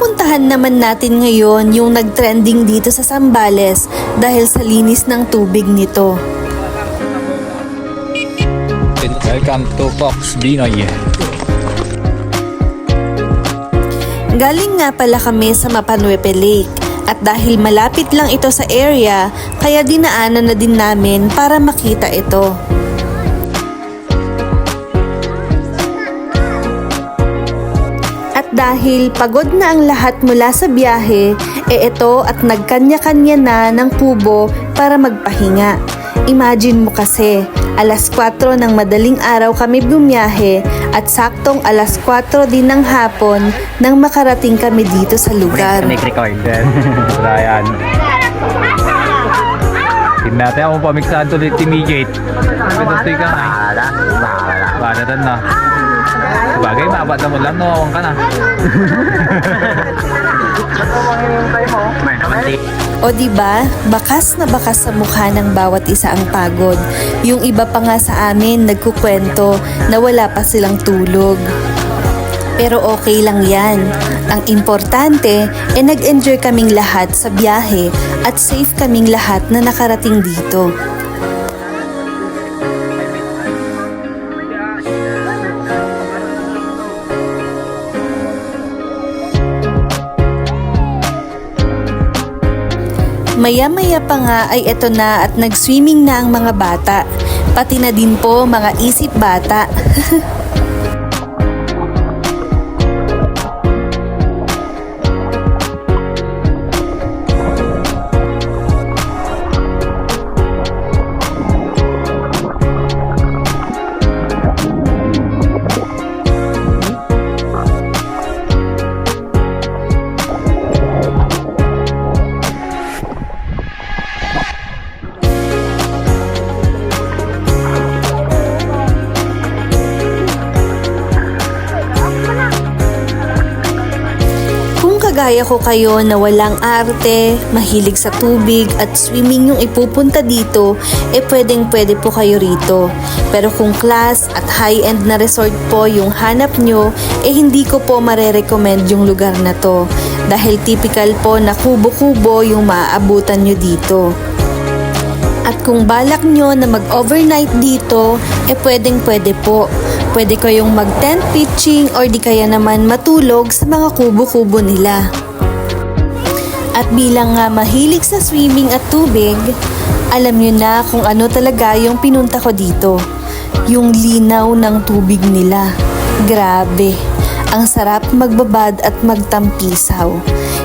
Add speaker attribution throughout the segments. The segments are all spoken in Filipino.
Speaker 1: Pupuntahan naman natin ngayon yung nagtrending dito sa Sambales dahil sa linis ng tubig nito.
Speaker 2: Welcome to Fox Binoy.
Speaker 1: Galing nga pala kami sa Mapanuepe Lake at dahil malapit lang ito sa area, kaya dinaanan na din namin para makita ito. Dahil pagod na ang lahat mula sa biyahe, e ito at nagkanya-kanya na ng kubo para magpahinga. Imagine mo kasi, alas 4 ng madaling araw kami bumiyahe at saktong alas 4 din ng hapon nang makarating kami dito sa lugar.
Speaker 2: record. so, ayan. Natin ako pamiksahan tuloy timigate. Pwede ka na.
Speaker 3: Bahala, bahala.
Speaker 2: Para doon na. Mo lang, no? ka na.
Speaker 1: O di ba? Bakas na bakas sa mukha ng bawat isa ang pagod. Yung iba pa nga sa amin nagkukwento na wala pa silang tulog. Pero okay lang yan. Ang importante, e nag-enjoy kaming lahat sa biyahe at safe kaming lahat na nakarating dito. Maya-maya pa nga ay eto na at nag-swimming na ang mga bata. Pati na din po mga isip bata. Kagaya ko kayo na walang arte, mahilig sa tubig at swimming yung ipupunta dito, eh pwedeng pwede po kayo rito. Pero kung class at high-end na resort po yung hanap nyo, eh hindi ko po marerecommend yung lugar na to. Dahil typical po na kubo-kubo yung maaabutan nyo dito. At kung balak nyo na mag-overnight dito, eh pwedeng pwede po. Pwede kayong mag-tent pitching or di kaya naman matulog sa mga kubo-kubo nila. At bilang nga mahilig sa swimming at tubig, alam nyo na kung ano talaga yung pinunta ko dito. Yung linaw ng tubig nila. Grabe. Ang sarap magbabad at magtampisaw.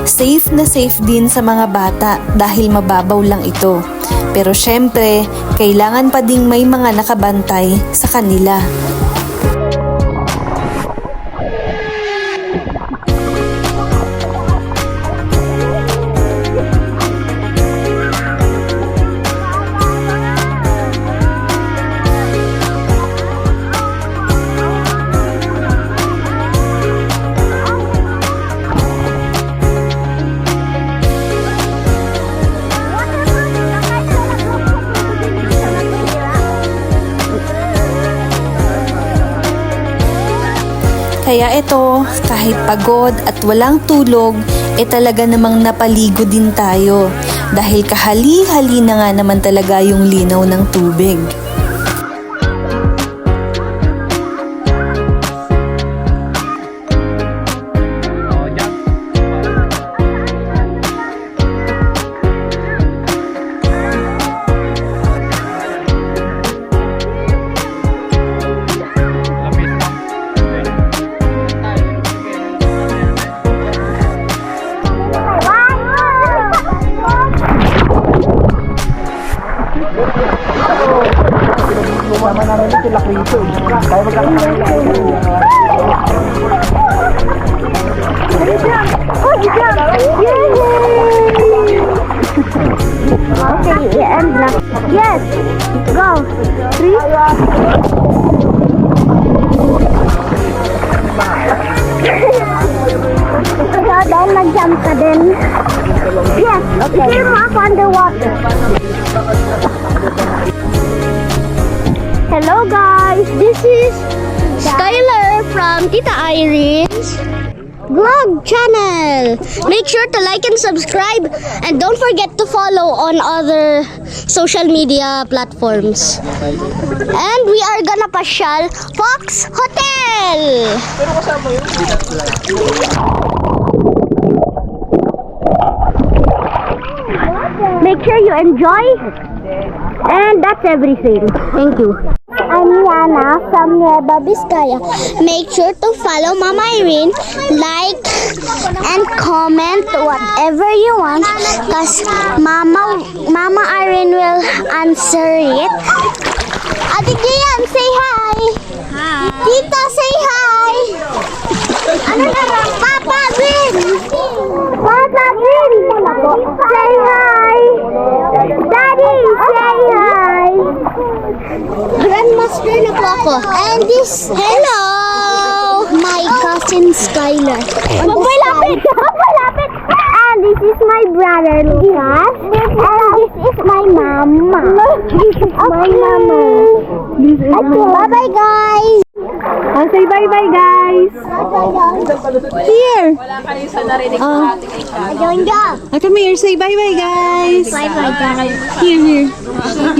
Speaker 1: Safe na safe din sa mga bata dahil mababaw lang ito. Pero syempre, kailangan pa ding may mga nakabantay sa kanila. Kaya ito, kahit pagod at walang tulog, eh talaga namang napaligo din tayo. Dahil kahali-hali na nga naman talaga yung linaw ng tubig.
Speaker 4: Okay, and left. Yes. Go. Three. Ikaw din, nag-jump ka. Yes. Okay. Ako underwater. Hello guys, this is Skylar from Tita Iris. vlog channel. Make sure to like and subscribe and don't forget to follow on other social media platforms. And we are gonna pasyal Fox Hotel. Make sure you enjoy. And that's everything. Thank you. Yana from Nueva Vizcaya. Make sure to follow Mama Irene, like and comment whatever you want because Mama Mama Irene will answer it. Ate Gian, say hi. Hi. Tita, say hi. Ano na lang? Papa Vin. Papa Vin. Say hi. Daddy, say hi. Ako. And this, hello! My cousin Skylar. Magpay lapit! Magpay lapit! And this is my brother Lucas. And this is my mama. This is my mama. This is Bye-bye guys!
Speaker 1: Bye-bye, guys.
Speaker 4: Bye-bye guys.
Speaker 1: Here.
Speaker 4: Jonjo!
Speaker 1: Oh, come here. Say bye-bye, guys.
Speaker 4: Bye-bye guys.
Speaker 1: Here, here.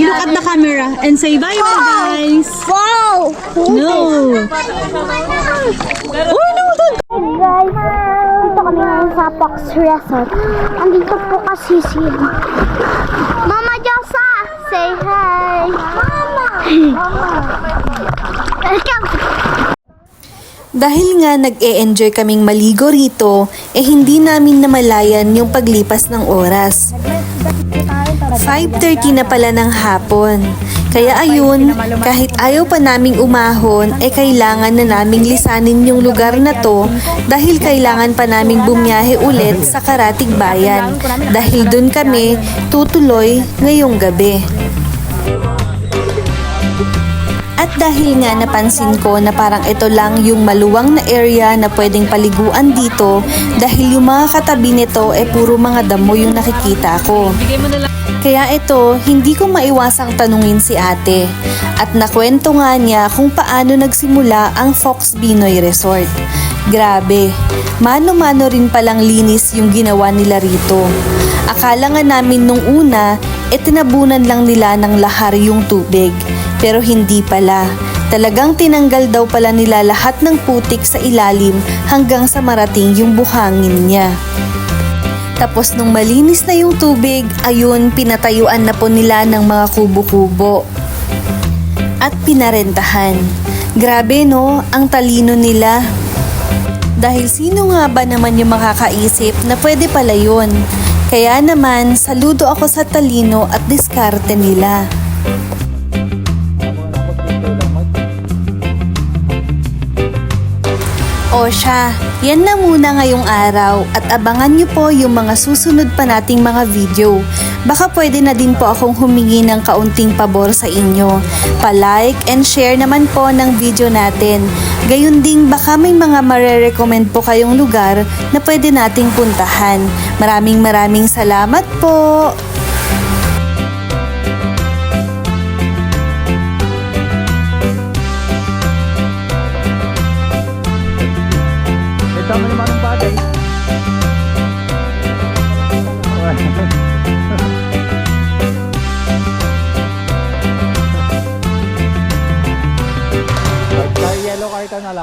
Speaker 1: You look at the camera and say bye-bye, guys.
Speaker 4: Wow!
Speaker 1: No. Oh, no,
Speaker 4: guys, dito kami ngayon sa Fox Resort. Andito po kasi si Mama Josa. Say hi. Mama. Welcome.
Speaker 1: Dahil nga nag-e-enjoy kaming maligo rito, eh hindi namin namalayan yung paglipas ng oras. 5.30 na pala ng hapon. Kaya ayun, kahit ayaw pa naming umahon, eh kailangan na naming lisanin yung lugar na to dahil kailangan pa naming bumiyahe ulit sa Karatig Bayan dahil dun kami tutuloy ngayong gabi. At dahil nga napansin ko na parang ito lang yung maluwang na area na pwedeng paliguan dito dahil yung mga katabi nito eh puro mga damo yung nakikita ko. Kaya ito, hindi ko maiwasang tanungin si ate at nakwento nga niya kung paano nagsimula ang Fox Binoy Resort. Grabe, mano-mano rin palang linis yung ginawa nila rito. Akala nga namin nung una, e tinabunan lang nila ng lahar yung tubig. Pero hindi pala. Talagang tinanggal daw pala nila lahat ng putik sa ilalim hanggang sa marating yung buhangin niya. Tapos nung malinis na yung tubig, ayun, pinatayuan na po nila ng mga kubo-kubo. At pinarentahan. Grabe no, ang talino nila. Dahil sino nga ba naman yung makakaisip na pwede pala yun? Kaya naman, saludo ako sa talino at diskarte nila. O siya, yan na muna ngayong araw at abangan nyo po yung mga susunod pa nating mga video. Baka pwede na din po akong humingi ng kaunting pabor sa inyo. Pa-like and share naman po ng video natin. Gayun ding baka may mga marerecommend po kayong lugar na pwede nating puntahan. Maraming maraming salamat po!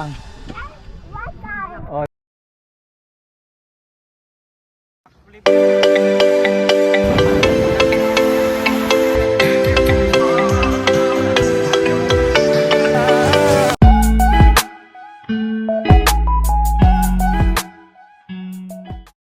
Speaker 2: Lang. Oh.